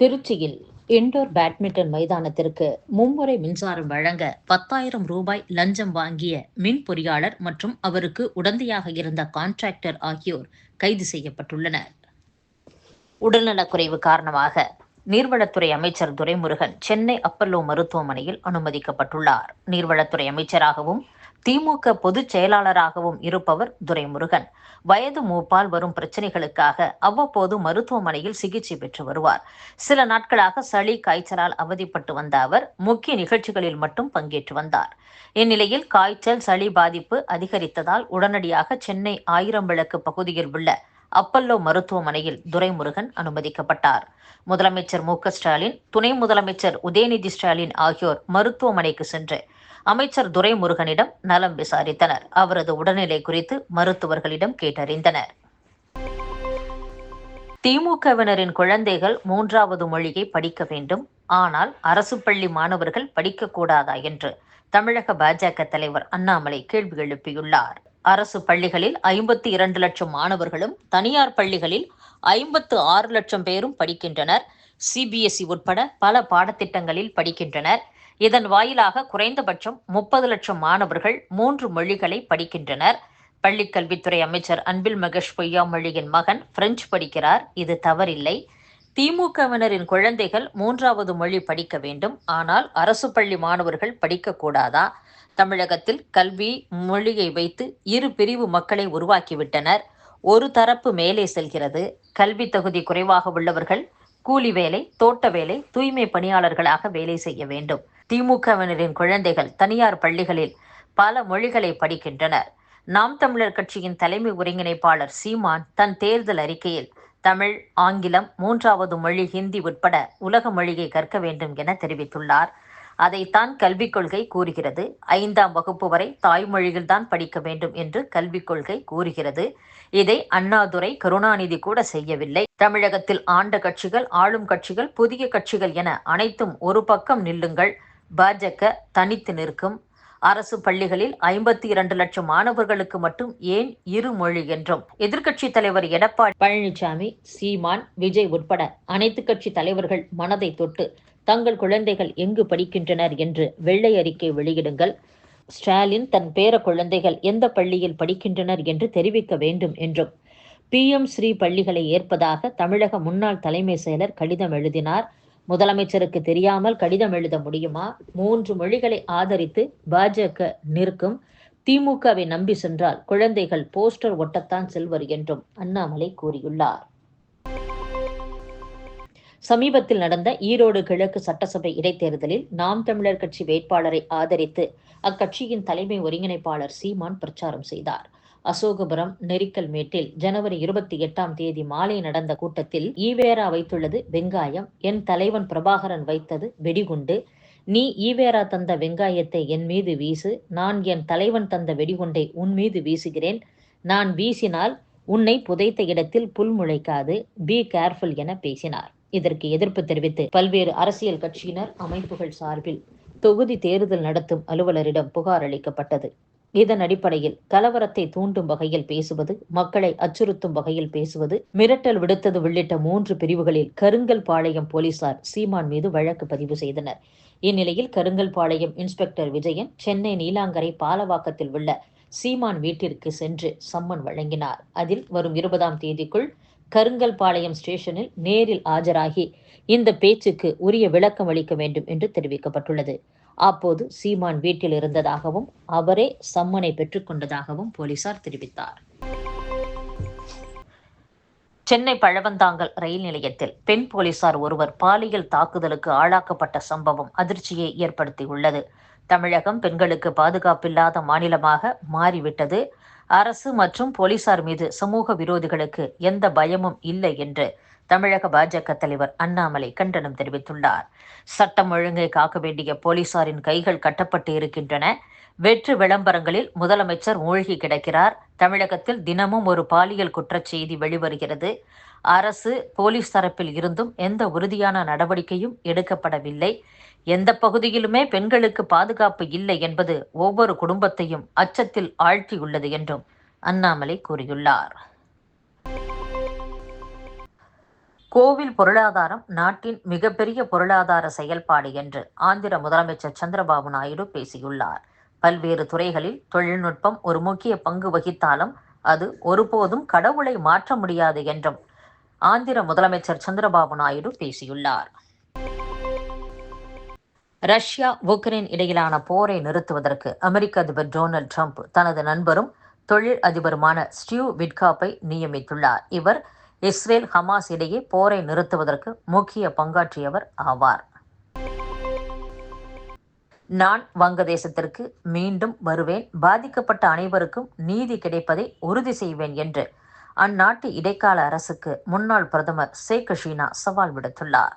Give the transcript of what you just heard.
திருச்சியில் indoor badminton மைதானத்திற்கு மும்முறை மின்சாரம் வழங்க பத்தாயிரம் ரூபாய் லஞ்சம் வாங்கிய மின் பொறியாளர் மற்றும் அவருக்கு உடந்தையாக இருந்த கான்ட்ராக்டர் ஆகியோர் கைது செய்யப்பட்டுள்ளனர். உடல்நலக்குறைவு காரணமாக நீர்வளத்துறை அமைச்சர் துரைமுருகன் சென்னை அப்பல்லோ மருத்துவமனையில் அனுமதிக்கப்பட்டுள்ளார். நீர்வளத்துறை அமைச்சராகவும் திமுக பொதுச் செயலாளராகவும் இருப்பவர் துரைமுருகன். வயது மூப்பால் வரும் பிரச்சனைகளுக்காக அவ்வப்போது மருத்துவமனையில் சிகிச்சை பெற்று வருவார். சில நாட்களாக சளி காய்ச்சலால் அவதிப்பட்டு வந்த அவர் முக்கிய நிகழ்ச்சிகளில் மட்டும் பங்கேற்று வந்தார். இந்நிலையில் காய்ச்சல் சளி பாதிப்பு அதிகரித்ததால் உடனடியாக சென்னை ஆயிரம் விளக்கு பகுதியில் உள்ள அப்பல்லோ மருத்துவமனையில் துரைமுருகன் அனுமதிக்கப்பட்டார். முதலமைச்சர் மு ஸ்டாலின் துணை முதலமைச்சர் உதயநிதி ஸ்டாலின் ஆகியோர் மருத்துவமனைக்கு சென்று அமைச்சர் துரைமுருகனிடம் நலம் விசாரித்தனர். அவரது உடல்நிலை குறித்து மருத்துவர்களிடம் கேட்டறிந்தனர். திமுகவினரின் குழந்தைகள் மூன்றாவது மொழியை படிக்க வேண்டும். ஆனால் அரசு பள்ளி மாணவர்கள் படிக்கக்கூடாதா என்று தமிழக பாஜக தலைவர் அண்ணாமலை கேள்வி எழுப்பியுள்ளார். அரசு பள்ளிகளில் ஐம்பத்தி இரண்டு லட்சம் மாணவர்களும் தனியார் பள்ளிகளில் ஐம்பத்து ஆறு லட்சம் பேரும் படிக்கின்றனர். சிபிஎஸ்இ உட்பட பல பாடத்திட்டங்களில் படிக்கின்றனர். இதன் வாயிலாக குறைந்தபட்சம் முப்பது லட்சம் மாணவர்கள் மூன்று மொழிகளை படிக்கின்றனர். பள்ளிக்கல்வித்துறை அமைச்சர் அன்பில் மகேஷ் பொய்யாமொழியின் மகன் பிரெஞ்சு படிக்கிறார். இது தவறில்லை. திமுகவினரின் குழந்தைகள் மூன்றாவது மொழி படிக்க வேண்டும். ஆனால் அரசு பள்ளி மாணவர்கள் படிக்கக்கூடாதா தமிழகத்தில் கல்வி மொழியை வைத்து இரு பிரிவு மக்களை உருவாக்கிவிட்டனர். ஒரு தரப்பு மேலே செல்கிறது. கல்வி தகுதி குறைவாக உள்ளவர்கள் கூலி வேலை தோட்ட வேலை தூய்மை பணியாளர்களாக வேலை செய்ய வேண்டும். திமுகவினரின் குழந்தைகள் தனியார் பள்ளிகளில் பல மொழிகளை படிக்கின்றனர். நாம் தமிழர் கட்சியின் தலைமை ஒருங்கிணைப்பாளர் சீமான் தன் தேர்தல் அறிக்கையில் தமிழ் ஆங்கிலம் மூன்றாவது மொழி ஹிந்தி உட்பட உலக மொழியை கற்க வேண்டும் என தெரிவித்துள்ளார். அதைத்தான் கல்விக் கொள்கை கூறுகிறது. ஐந்தாம் வகுப்பு வரை தாய்மொழியில்தான் படிக்க வேண்டும் என்று கல்விக் கொள்கை கூறுகிறது. இதை அண்ணாதுரை கருணாநிதி கூட செய்யவில்லை. தமிழகத்தில் ஆண்ட கட்சிகள் ஆளும் கட்சிகள் புதிய கட்சிகள் என அனைத்தும் ஒரு பக்கம் நில்லுங்கள். பாஜக தனித்து நிற்கும். அரசு பள்ளிகளில் ஐம்பத்தி இரண்டு லட்சம் மாணவர்களுக்கு மட்டும் ஏன் இரு மொழி என்றும். எதிர்க்கட்சி தலைவர் எடப்பாடி பழனிசாமி சீமான் விஜய் உட்பட அனைத்து கட்சி தலைவர்கள் மனதை தொட்டு தங்கள் குழந்தைகள் எங்கு படிக்கின்றனர் என்று வெள்ளை அறிக்கை வெளியிடுங்கள். ஸ்டாலின் தன் பேர குழந்தைகள் எந்த பள்ளியில் படிக்கின்றனர் என்று தெரிவிக்க வேண்டும் என்றும். பி எம் ஸ்ரீ பள்ளிகளை ஏற்பதாக தமிழக முன்னாள் தலைமை செயலர் கடிதம் எழுதினார். முதலமைச்சருக்கு தெரியாமல் கடிதம் எழுத முடியுமா? மூன்று மொழிகளை ஆதரித்து பாஜக நிற்கும். திமுகவை நம்பி சென்றால் குழந்தைகள் போஸ்டர் ஒட்டத்தான் செல்வர் என்றும் அண்ணாமலை கூறியுள்ளார். சமீபத்தில் நடந்த ஈரோடு கிழக்கு சட்டசபை இடைத்தேர்தலில் நாம் தமிழர் கட்சி வேட்பாளரை ஆதரித்து அக்கட்சியின் தலைமை ஒருங்கிணைப்பாளர் சீமான் பிரச்சாரம் செய்தார். அசோகபுரம் நெரிக்கல் மேட்டில் ஜனவரி இருபத்தி எட்டாம் தேதி மாலை நடந்த கூட்டத்தில் ஈவேரா வைத்துள்ளது வெங்காயம். என் தலைவன் பிரபாகரன் வைத்தது வெடிகுண்டு. நீ ஈவேரா தந்த வெங்காயத்தை என் மீது வீசு. நான் என் தலைவன் தந்த வெடிகுண்டை உன் மீது வீசுகிறேன். நான் வீசினால் உன்னை புதைத்த இடத்தில் புல் முளைக்காது. பி கேர்ஃபுல் என பேசினார். இதற்கு எதிர்ப்பு தெரிவித்து பல்வேறு அரசியல் கட்சியினர் அமைப்புகள் சார்பில் தொகுதி தேர்தல் நடத்தும் அலுவலரிடம் புகார் அளிக்கப்பட்டது. இதன் அடிப்படையில் கலவரத்தை தூண்டும் வகையில் பேசுவது மக்களை அச்சுறுத்தும் வகையில் பேசுவது மிரட்டல் விடுத்தது உள்ளிட்ட மூன்று பிரிவுகளில் கருங்கல் பாளையம் போலீசார் சீமான் மீது வழக்கு பதிவு செய்தனர். இந்நிலையில் கருங்கல் பாளையம் இன்ஸ்பெக்டர் விஜயன் சென்னை நீலாங்கரை பாலவாக்கத்தில் உள்ள சீமான் வீட்டிற்கு சென்று சம்மன் வழங்கினார். அதில் வரும் இருபதாம் தேதிக்குள் கருங்கல் பாளையம் ஸ்டேஷனில் நேரில் ஆஜராகி இந்த பேச்சுக்கு உரிய விளக்கம் அளிக்க வேண்டும் என்று தெரிவிக்கப்பட்டுள்ளது. அப்போது சீமான் வீட்டில் இருந்ததாகவும் அவரே சம்மனை பெற்றுக்கொண்டதாகவும் போலீசார் தெரிவித்தார். சென்னை பழவந்தாங்கல் ரயில் நிலையத்தில் பெண் போலீசார் ஒருவர் பாலியல் தாக்குதலுக்கு ஆளாக்கப்பட்ட சம்பவம் அதிர்ச்சியை ஏற்படுத்தியுள்ளது. தமிழகம் பெண்களுக்கு பாதுகாப்பில்லாத மாநிலமாக மாறிவிட்டது. அரசு மற்றும் போலீசார் மீது சமூக விரோதிகளுக்கு எந்த பயமும் இல்லை என்று தமிழக பாஜக தலைவர் அண்ணாமலை கண்டனம் தெரிவித்துள்ளார். சட்டம் ஒழுங்கை காக்க வேண்டிய போலீசாரின் கைகள் கட்டப்பட்டு இருக்கின்றன. வெற்று விளம்பரங்களில் முதலமைச்சர் மூழ்கி கிடக்கிறார். தமிழகத்தில் தினமும் ஒரு பாலியல் குற்றச்செய்தி வெளிவருகிறது. அரசு போலீஸ் தரப்பில் இருந்தும் எந்த உறுதியான நடவடிக்கையும் எடுக்கப்படவில்லை. எந்த பகுதியிலுமே பெண்களுக்கு பாதுகாப்பு இல்லை என்பது ஒவ்வொரு குடும்பத்தையும் அச்சத்தில் ஆழ்த்தியுள்ளது என்றும் அண்ணாமலை கூறியுள்ளார். கோவில் பொருளாதாரம் நாட்டின் மிகப்பெரிய பொருளாதார செயல்பாடு என்று ஆந்திர முதலமைச்சர் சந்திரபாபு நாயுடு பேசியுள்ளார். பல்வேறு துறைகளில் தொழில்நுட்பம் ஒரு முக்கிய பங்கு வகித்தாலும் அது ஒருபோதும் கடவுளை மாற்ற முடியாது என்றும் ஆந்திர முதலமைச்சர் சந்திரபாபு நாயுடு பேசியுள்ளார். ரஷ்யா உக்ரைன் இடையிலான போரை நிறுத்துவதற்கு அமெரிக்க அதிபர் டொனால்ட் ட்ரம்ப் தனது நண்பரும் தொழில் அதிபருமான ஸ்டீவ் விட்காப்பை நியமித்துள்ளார். இவர் இஸ்ரேல் ஹமாஸ் இடையே போரை நிறுத்துவதற்கு முக்கிய பங்காற்றியவர் ஆவார். நான் வங்கதேசத்திற்கு மீண்டும் வருவேன். பாதிக்கப்பட்ட அனைவருக்கும் நீதி கிடைப்பதை உறுதி செய்வேன் என்று அந்நாட்டு இடைக்கால அரசுக்கு முன்னாள் பிரதமர் ஷேக் ஹசீனா சவால் விடுத்துள்ளார்.